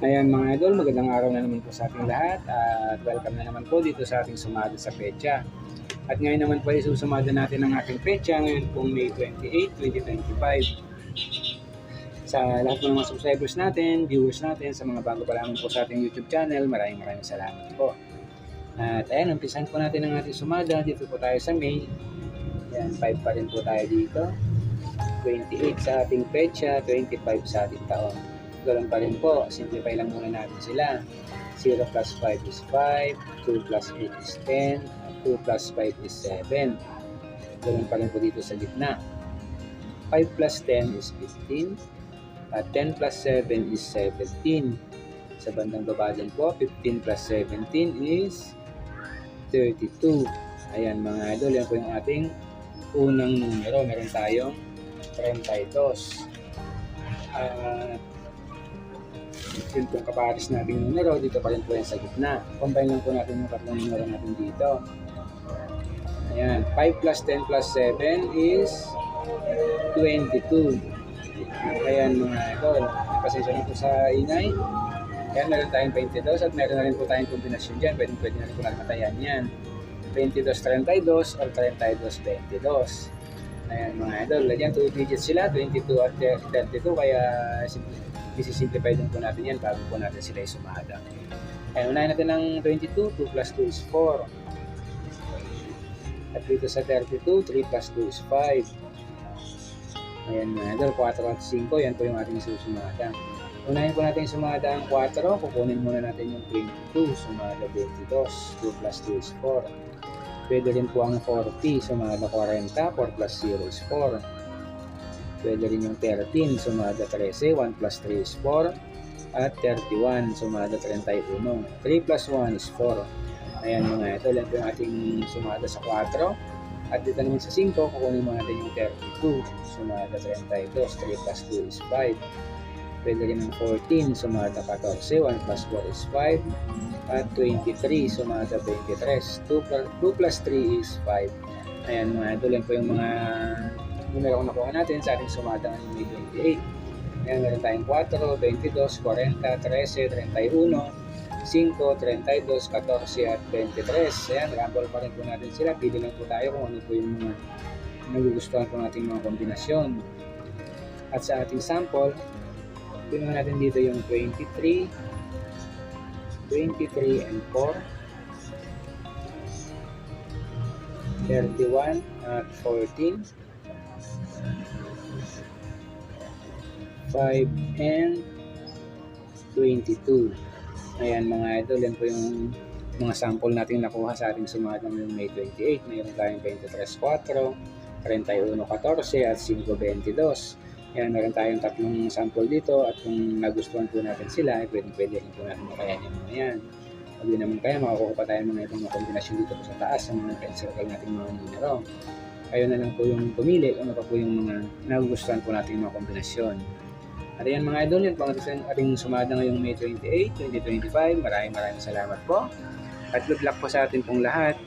Ayan mga idol, magandang araw na naman po sa ating lahat at welcome na naman po dito sa ating sumada sa pecha. At ngayon naman po ay susumada natin ang ating pecha ngayon pong May 28, 2025. Sa lahat ng mga subscribers natin, viewers natin, sa mga bago pa lamang po sa ating YouTube channel, maraming maraming salamat po. At ayan, umpisan po natin ang ating sumada. Dito po tayo sa May. Ayan, 5 pa rin po tayo dito. 28 sa ating pecha, 25 sa ating taon. Ganun pa rin po, simplify lang muna natin sila. 0 plus 5 is 5, 2 plus 8 is 10, at 2 plus 5 is 7. Ganun pa rin po dito sa gitna. 5 plus 10 is 15, at 10 plus 7 is 17. Sa bandang baba din po, 15 plus 17 is 32. Ayan mga idol, yan po yung ating unang numero. Meron tayong 32. At yun po yung kapares nating numero, dito pa rin po yan sa gitna. Combine lang po natin yung tatlong numero natin dito. Ayan, 5 plus 10 plus 7 is 22. Ayan mga idol, pasensya na po sa ingay. Ayan, meron tayong 22 at meron na rin po tayong kombinasyon dyan. Pwede, pwede na rin po natin matayan yan. 22-32 or 32-22. Ayan mga idol, yan 2 digits sila, 22 at 32 kaya isi-simplify din po natin yan bago po natin sila isumada. Ayan, unahin natin ng 22, 2 plus 2 is 4. At dito sa 32, 3 plus 2 is 5. Ayan mga idol, 4 at 5, yan po yung ating susumada. Unahin po natin sumada ang 4, kukunin muna natin yung 22, sumada 22, 2 plus 2 is 4. Pwede rin po ang 40, sumada 40, 4 plus 0 is 4. Pwede rin yung 13, sumada 13, 1 plus 3 is 4. At 31, sumada 31. 3 plus 1 is 4. Ayan mga ito, po yung ating sumada sa 4. At dito naman sa 5, kukunin mo natin yung 32, sumada 32, 3 plus 2 is 5. Pwede rin ng 14, sumada 14, 1 plus 4 is 5. At 23, sumada 23, 2 plus, 2 plus 3 is 5. Ayan mga ito, yan po yung mga numero kung nakuha natin sa ating sumada ng May 28. Ngayon meron tayong 4, 22, 40, 13, 31, 5, 32, 14 at 23. Ayan, ramble pa rin po natin sila. Pili lang po tayo kung ano po yung mga nagugustuhan po nating mga kombinasyon. At sa ating sample, tingnan natin dito yung 23, 23 and 4, 31 at 14, 5 and 22. Ayan mga idol, yan po yung mga sample natin nakuha sa ating sumada ng May 28. Mayroon tayong 23.4, 31.14 at 5.22. Ayan, meron tayong tatlong sample dito at kung nagustuhan po natin sila, eh, pwede, pwede po natin makayan yung mga yan. Pag naman kaya, makakuha pa tayo mga mga kombinasyon dito po sa taas sa mga pencil natin mga numero. Kayo na lang po yung pumili kung ano pa po yung mga nagugustuhan po natin mga kombinasyon. At mga idol, yan po ang ating sumada ngayong May 28, 2025. Maraming maraming salamat po. At good luck po sa atin pong lahat.